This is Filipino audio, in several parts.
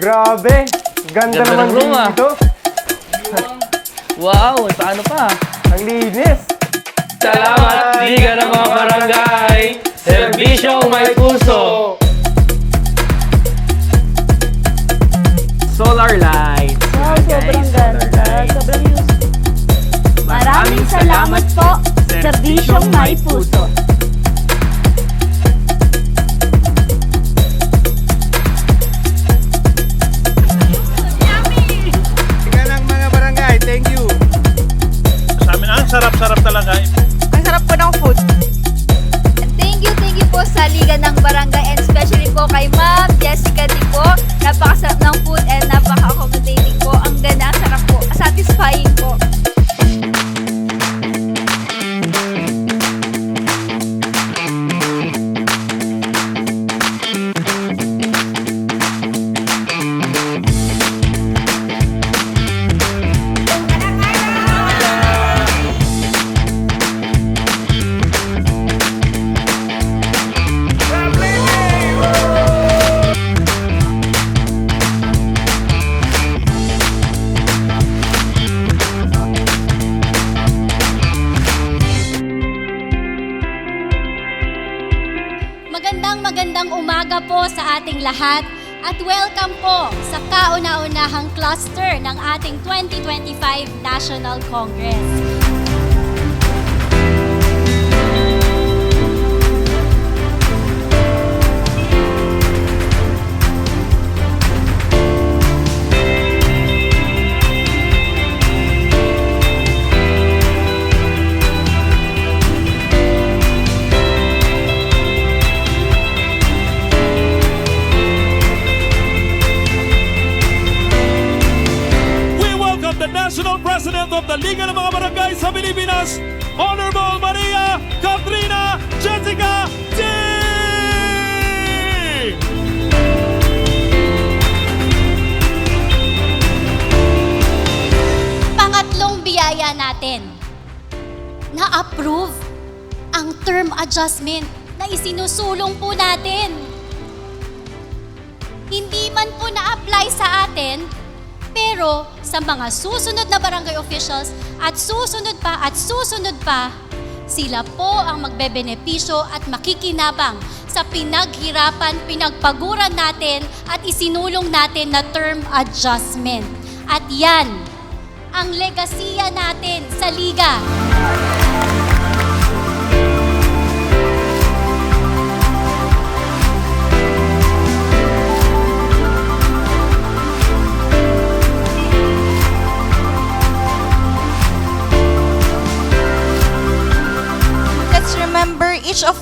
Grabe! Ganda, Ganda naman ng room, ah. dito. Wow, paano pa? Ang linis. Salamat, Liga ng mga Barangay! Serbisyong may puso! Solar light. Wow, sobrang ganda. Sobrang useful. Maraming salamat po, Serbisyong May Puso. Magandang umaga po sa ating lahat at welcome po sa kauna-unahang cluster ng ating 2025 National Congress. Liga ng mga Barangay sa Pilipinas, Honorable Maria Katrina Jessica T. Pangatlong biyaya natin na approve ang term adjustment na isinusulong po natin. Hindi man po na-apply sa atin, pero sa mga susunod na barangay officials at susunod pa at susunod pa, sila po ang magbebenepisyo at makikinabang sa pinaghirapan, pinagpaguran natin at isinulong natin na term adjustment. At yan, ang legasiya natin sa liga.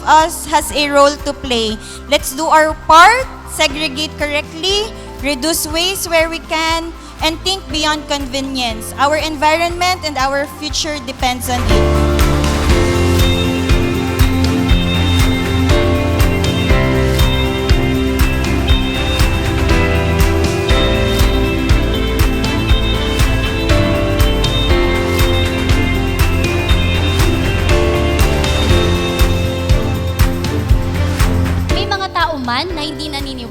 Us has a role to play. Let's do our part, segregate correctly, reduce waste where we can, and think beyond convenience. Our environment and our future depends on it.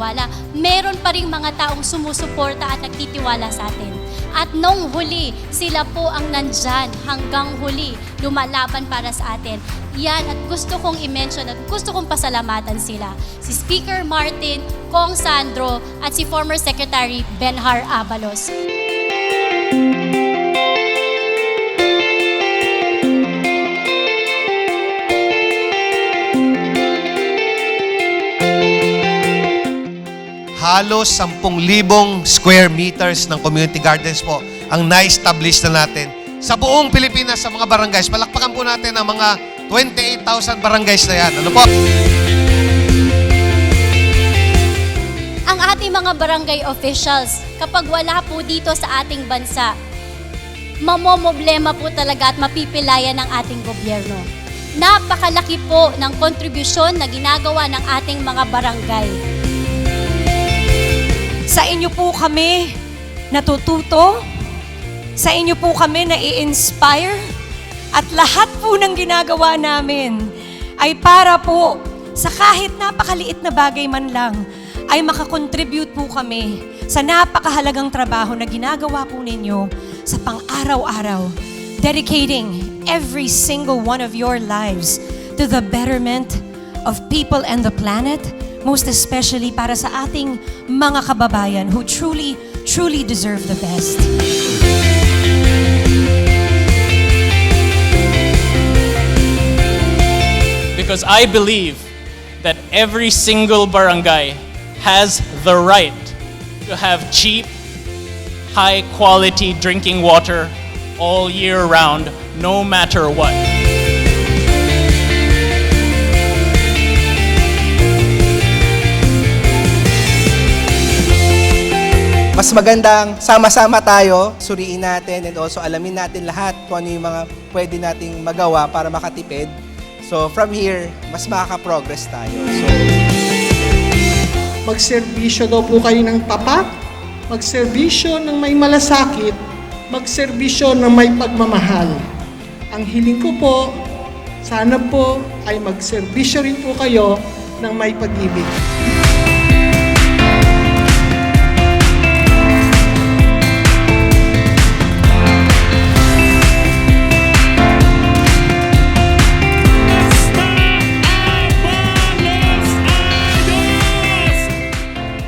Naniniwala, meron pa rin mga taong sumusuporta at nagtitiwala sa atin. At nung huli, sila po ang nandyan hanggang huli, lumalaban para sa atin. Yan at gusto kong i-mention at gusto kong pasalamatan sila. Si Speaker Martin, Kong Sandro at si former Secretary Benhar Abalos. Halos 10,000 square meters ng community gardens po ang na-establish na natin sa buong Pilipinas sa mga barangays. Palakpakan po natin ang mga 28,000 barangays na yan. Ano po? Ang ating mga barangay officials, kapag wala po dito sa ating bansa, mamomoblema po talaga at mapipilayan ng ating gobyerno. Napakalaki po ng kontribusyon na ginagawa ng ating mga barangay. Sa inyo po kami natututo. Sa inyo po kami nai-inspire. At lahat po ng ginagawa namin ay para po sa kahit napakaliit na bagay man lang ay makakontribute po kami sa napakahalagang trabaho na ginagawa po ninyo sa pang-araw-araw, dedicating every single one of your lives to the betterment of people and the planet, most especially para sa ating mga kababayan who truly, truly deserve the best. because I believe that every single barangay has the right to have cheap, high quality drinking water all year round, no matter what. Mas magandang sama-sama tayo, suriin natin and also alamin natin lahat kung ano yung mga pwede nating magawa para makatipid. So from here, mas makaka-progress tayo. So, magserbisyo daw po kayo ng tapat, magserbisyo ng may malasakit, magserbisyo ng may pagmamahal. Ang hiling ko po, sana po ay magserbisyo rin po kayo ng may pag-ibig.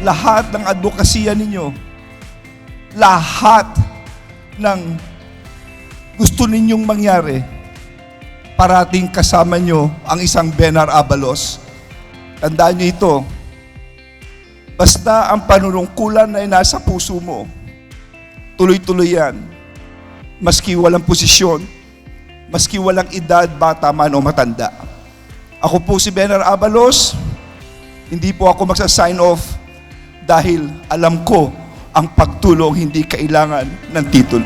Lahat ng advokasya ninyo, lahat ng gusto ninyong mangyari, parating kasama nyo ang isang Benar Abalos. Tandaan nyo ito, basta ang panunungkulan ay nasa puso mo, tuloy-tuloy yan. Maski walang posisyon, maski walang edad, bata man o matanda. Ako po si Benar Abalos, hindi po ako magsa-sign off dahil alam ko ang pagtulong hindi kailangan ng titulo.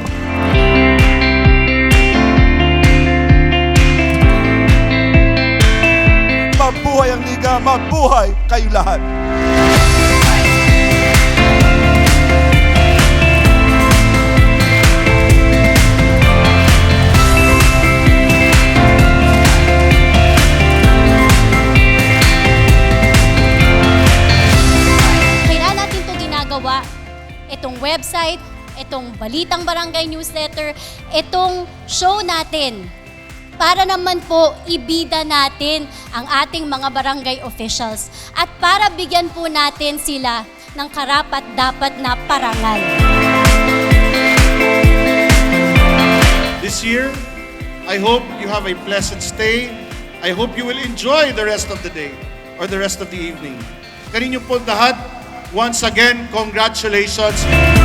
Mabuhay ang liga, mabuhay kayo lahat. Ginagawa? Itong website, itong Balitang Barangay Newsletter, itong show natin para naman po ibida natin ang ating mga barangay officials at para bigyan po natin sila ng karapat dapat na parangal. This year, I hope you have a pleasant stay. I hope you will enjoy the rest of the day or the rest of the evening. Kaninyo po lahat, once again, congratulations.